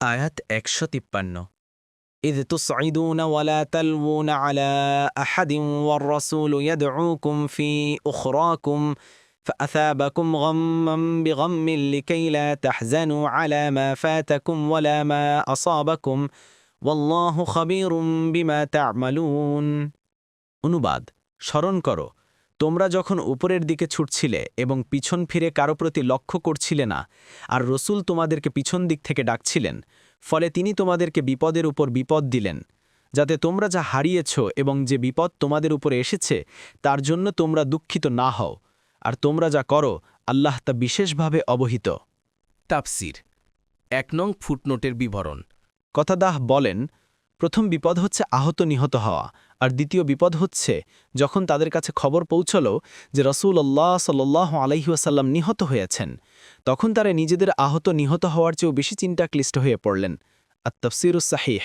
আয়াত একশো তিপ্পান্ন إذ تصعدون ولا تلوون على أحد والرسول يدعوكم في أخراكم فأثابكم غما بغم لكي لا تحزنوا على ما فاتكم ولا ما أصابكم والله خبير بما تعملون অনুবাদ স্মরণ করো তোমরা যখন উপরের দিকে ছুটছিলে এবং পিছন ফিরে কারও প্রতি লক্ষ্য করছিলে না আর রসুল তোমাদেরকে পিছন দিক থেকে ডাকছিলেন ফলে তিনি তোমাদেরকে বিপদের উপর বিপদ দিলেন যাতে তোমরা যা হারিয়েছ এবং যে বিপদ তোমাদের উপরে এসেছে তার জন্য তোমরা দুঃখিত না হও আর তোমরা যা করো আল্লাহ তা বিশেষভাবে অবহিত। তাফসির এক নং ফুটনোটের বিবরণ। কথাদাহ বলেন প্রথম বিপদ হচ্ছে আহত নিহত হওয়া আর দ্বিতীয় বিপদ হচ্ছে যখন তাদের কাছে খবর পৌঁছল যে রসুল আল্লাহ সাল্লাহ আলাইহাসাল্লাম নিহত হয়েছেন, তখন তারা নিজেদের আহত নিহত হওয়ার চেয়েও বেশি চিন্তাক্লিষ্ট হয়ে পড়লেন। আর তফসিরুস সাহিহ।